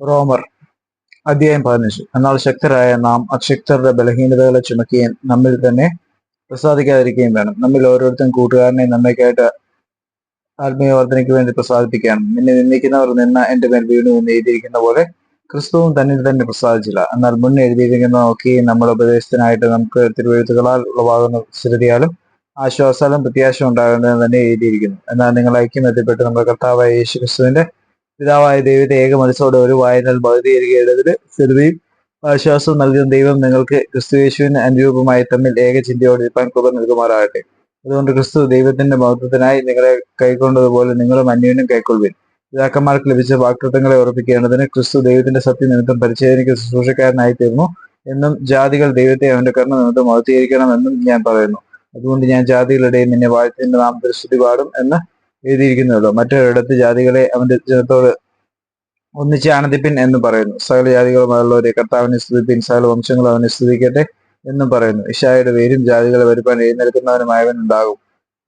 റോമർ അധ്യായം പതിനഞ്ച്. എന്നാൽ ശക്തരായ നാം അശക്തരുടെ ബലഹീനതകളെ ചുമക്കുകയും നമ്മിൽ തന്നെ പ്രസാദിക്കാതിരിക്കുകയും വേണം. നമ്മിൽ ഓരോരുത്തരും കൂട്ടുകാരനെ നമ്മയ്ക്കായിട്ട് ആത്മീയവർദ്ധനയ്ക്ക് വേണ്ടി പ്രസാദിപ്പിക്കുകയാണ്. നിന്നെ നിന്ദിക്കുന്നവർ നിന്ന എന്റെ മേൽ വീണു എന്ന് എഴുതിയിരിക്കുന്ന പോലെ ക്രിസ്തുവും തന്നിൽ തന്നെ പ്രസാദിച്ചില്ല. എന്നാൽ മുൻ നോക്കി നമ്മുടെ ഉപദേശത്തിനായിട്ട് നമുക്ക് തിരുവഴുത്തുകളാൽ ഉളവാകുന്ന സ്ഥിരതയാലും ആശ്വാസാലും പ്രത്യാശ ഉണ്ടാകുന്നതെന്ന് തന്നെ എഴുതിയിരിക്കുന്നു. എന്നാൽ നിങ്ങൾ ഐക്യം എത്തിപ്പെട്ട് നമ്മുടെ കർത്താവായ യേശു ക്രിസ്തുവിന്റെ പിതാവായ ദൈവത്തെ ഏക മനസ്സോടെ ഒരു വായനൽ ഭൗതികരിക്കേണ്ടതിന് സ്ഥിരതയും ആശ്വാസവും നൽകുന്ന ദൈവം നിങ്ങൾക്ക് ക്രിസ്തു യേശുവിന് അനുരൂപമായി തമ്മിൽ ഏക ചിന്തയോടെ ഇരിപ്പാൻ കൃപ നൽകുമാറാകട്ടെ. അതുകൊണ്ട് ക്രിസ്തു ദൈവത്തിന്റെ മഹത്വത്തിനായി നിങ്ങളെ കൈക്കൊണ്ടതുപോലെ നിങ്ങളും അന്യോന്യം കൈക്കൊള്ളുവിൻ. പിതാക്കന്മാർക്ക് ലഭിച്ച വാക്തത്വങ്ങളെ ഉറപ്പിക്കേണ്ടതിന് ക്രിസ്തു ദൈവത്തിന്റെ സത്യനിമിത്തം പരിചയനിക്ക് ശുശ്രൂഷക്കാരനായി തീർന്നു എന്നും ജാതികൾ ദൈവത്തെ അവന്റെ കർമ്മ നിമിത്തം മഹത്വീകരിക്കണമെന്നും ഞാൻ പറയുന്നു. അതുകൊണ്ട് ഞാൻ ജാതികളുടെ നിന്നെ വാഴ്ത്തിന്റെ നാമത്തിൽ സ്തുതി പാടും എന്ന് എഴുതിയിരിക്കുന്നുള്ളൂ മറ്റൊരിടത്ത് ജാതികളെ അവന്റെ ജനത്തോട് ഒന്നിച്ച് ആനന്ദിപ്പിൻ എന്ന് പറയുന്നു. സകല ജാതികളുമായുള്ളവരെ കർത്താവിനെ സ്തുതിപ്പിൻ സകല വംശങ്ങളും അവനെ സ്തുതിക്കട്ടെ എന്നും പറയുന്നു. ഇഷായുടെ പേരും ജാതികളെ വരുപ്പാൻ എഴുന്നേൽക്കുന്നവനുമായവൻ ഉണ്ടാകും.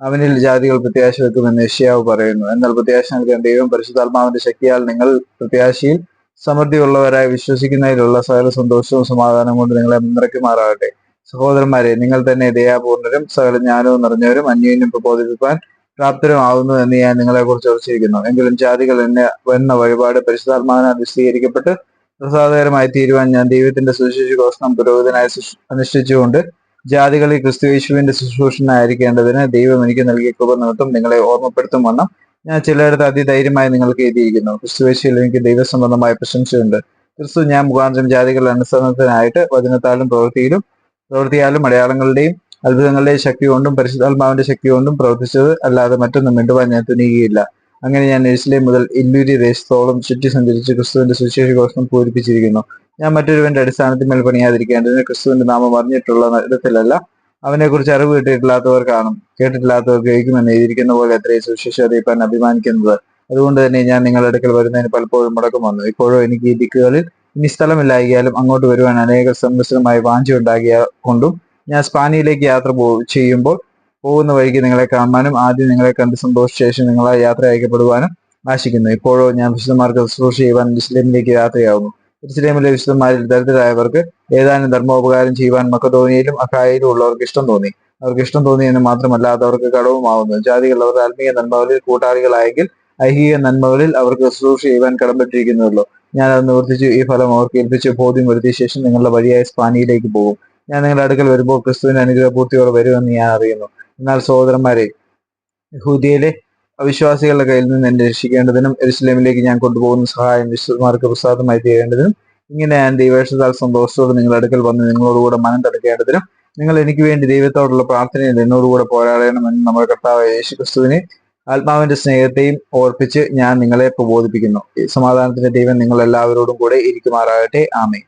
അവനിൽ ജാതികൾ പ്രത്യാശ വെക്കുമെന്ന് ഇഷ്യാവ് പറയുന്നു. എന്നാൽ പ്രത്യാശ നൽകാൻ ദൈവം പരിശുദ്ധാത്മാവിന്റെ ശക്തിയാൽ നിങ്ങൾ പ്രത്യാശയിൽ സമൃദ്ധിയുള്ളവരായി വിശ്വസിക്കുന്നതിലുള്ള സകല സന്തോഷവും സമാധാനവും കൊണ്ട് നിങ്ങളെ നിറയ്ക്കുമാറാകട്ടെ. സഹോദരന്മാരെ നിങ്ങൾ തന്നെ ദയാപൂർണരും സകല ജ്ഞാനവും നിറഞ്ഞവരും അന്യോന്യം പ്രബോധിപ്പിക്കാൻ പ്രാപ്തരുമാവുന്നു എന്ന് ഞാൻ നിങ്ങളെ കുറിച്ച് ഉറച്ചിരിക്കുന്നു. എങ്കിലും ജാതികൾ എന്നെ വന്ന വഴിപാട് പരിശുദ്ധാത്മാവിനാൽ വിശദീകരിക്കപ്പെട്ട് പ്രസാദകരമായി തീരുവാൻ ഞാൻ ദൈവത്തിന്റെ സുശേഷി ഘോഷണം പുരോഹിതനായി അനുഷ്ഠിച്ചുകൊണ്ട് ജാതികളിൽ ക്രിസ്തുയേശുവിന്റെ ശുശ്രൂഷനായിരിക്കേണ്ടതിന് ദൈവം എനിക്ക് നൽകിയ കൃപ നിമിത്തം നിങ്ങളെ ഓർമ്മപ്പെടുത്തും വണ്ണം. ഞാൻ ചിലയിടത്ത് അതിധൈര്യമായി നിങ്ങൾക്ക് എഴുതിയിരിക്കുന്നു. ക്രിസ്തുവേശിയിൽ എനിക്ക് ദൈവസംബന്ധമായ പ്രശംസയുണ്ട്. ക്രിസ്തു ഞാൻ മുഖാന്തരം ജാതികളുടെ അനുസരണത്തിനായിട്ട് വചനത്താലും പ്രവൃത്തിയിലും പ്രവൃത്തിയാലും അടയാളങ്ങളുടെയും അത്ഭുതങ്ങളുടെയും ശക്തി കൊണ്ടും പരിശുദ്ധാത്മാവിന്റെ ശക്തി കൊണ്ടും പ്രവർത്തിച്ചത് അല്ലാതെ മറ്റൊന്നും മിണ്ടുവാൻ ഞാൻ തുനിയുകയില്ല. അങ്ങനെ ഞാൻ എരുസലേം മുതൽ ഇല്ലൂരി ദേശത്തോളം ചുറ്റി സഞ്ചരിച്ച് ക്രിസ്തുവിന്റെ സുവിശേഷ ഘോഷണം പൂരിപ്പിച്ചിരിക്കുന്നു. ഞാൻ മറ്റൊരുവന്റെ അടിസ്ഥാനത്തിൽ മേൽ പണിയാതിരിക്കേണ്ടതിന് ക്രിസ്തുവിന്റെ നാമം അറിഞ്ഞിട്ടുള്ള ഇടത്തിലല്ല അവനെക്കുറിച്ച് അറിവ് കിട്ടിയിട്ടില്ലാത്തവർ കാണും. കേട്ടിട്ടില്ലാത്തവർ കേൾക്കുമെന്ന് എഴുതിയിരിക്കുന്ന പോലെ എത്രയും സുവിശേഷം അറിയിപ്പാൻ അഭിമാനിക്കുന്നത് അതുകൊണ്ട് തന്നെ ഞാൻ നിങ്ങളുടെ അടുക്കൽ വരുന്നതിന് പലപ്പോഴും മുടക്കം വന്നു. ഇപ്പോഴും എനിക്ക് ഈ ദിക്കുകളിൽ ഇനി സ്ഥലമില്ലായാലും അങ്ങോട്ട് വരുവാൻ അനേക സമ്മിശ്രമായി വാഞ്ചി ഉണ്ടാകിയ കൊണ്ടും ഞാൻ സ്പാനിയിലേക്ക് യാത്ര ചെയ്യുമ്പോൾ പോകുന്ന വഴിക്ക് നിങ്ങളെ കാണാനും ആദ്യം നിങ്ങളെ കണ്ട് സന്തോഷിച്ച ശേഷം നിങ്ങളെ യാത്ര അയക്കപ്പെടുവാനും ആശിക്കുന്നു. ഇപ്പോഴോ ഞാൻ വിശുദ്ധന്മാർക്ക് ശുശ്രൂഷ ചെയ്യുവാൻ ഇസ്ലേമിലേക്ക് യാത്രയാവുന്നു. ഇസ്ലേമിലെ വിശുദ്ധന്മാരിൽ ദരിദ്രരായവർക്ക് ഏതാനും ധർമ്മോപകാരം ചെയ്യുവാൻ മക്കതോനിയയിലും അഖായയിലും ഉള്ളവർക്ക് ഇഷ്ടം തോന്നി. അവർക്ക് ഇഷ്ടം തോന്നി എന്ന് മാത്രമല്ല അത് അവർക്ക് കടവുമാവുന്നു. ജാതികൾ അവരുടെ ആത്മീയ നന്മകളിൽ കൂട്ടാളികളായെങ്കിൽ ഐഹിക നന്മകളിൽ അവർക്ക് ശുശ്രൂഷ ചെയ്യുവാൻ കടമ്പെട്ടിരിക്കുന്നുള്ളൂ. ഞാൻ അത് നിവർത്തിച്ചു ഈ ഫലം അവർക്ക് ഏൽപ്പിച്ച് ബോധ്യം വരുത്തിയ ശേഷം നിങ്ങളുടെ വഴിയായ സ്പാനിയിലേക്ക് പോകും. ഞാൻ നിങ്ങളുടെ അടുക്കൽ വരുമ്പോൾ ക്രിസ്തുവിന്റെ അനുഗ്രഹപൂർത്തിയോടെ വരുമെന്ന് ഞാൻ അറിയുന്നു. എന്നാൽ സഹോദരന്മാരെ യഹൂദിയയിലെ അവിശ്വാസികളുടെ കയ്യിൽ നിന്ന് എന്നെ രക്ഷിക്കേണ്ടതിനും എരുസലേമിലേക്ക് ഞാൻ കൊണ്ടുപോകുന്ന സഹായം വിശുദ്ധന്മാർക്ക് പ്രസാദമായി തീരേണ്ടതിനും ഇങ്ങനെ ഞാൻ ദൈവേഷത്താൽ സന്തോഷത്തോടെ നിങ്ങളുടെ അടുക്കൽ വന്ന് നിങ്ങളോടുകൂടെ മനം തടുക്കേണ്ടതിനും നിങ്ങൾ എനിക്ക് വേണ്ടി ദൈവത്തോടുള്ള പ്രാർത്ഥനയിൽ എന്നോടുകൂടെ പോരാടണമെന്ന് നമ്മുടെ കർത്താവ് യേശു ക്രിസ്തുവിനെ ആത്മാവിന്റെ സ്നേഹത്തെയും ഓർപ്പിച്ച് ഞാൻ നിങ്ങളെ പ്രബോധിപ്പിക്കുന്നു. സമാധാനത്തിന്റെ ദൈവം നിങ്ങൾ എല്ലാവരോടും കൂടെ ഇരിക്കുമാറാകട്ടെ. ആമേ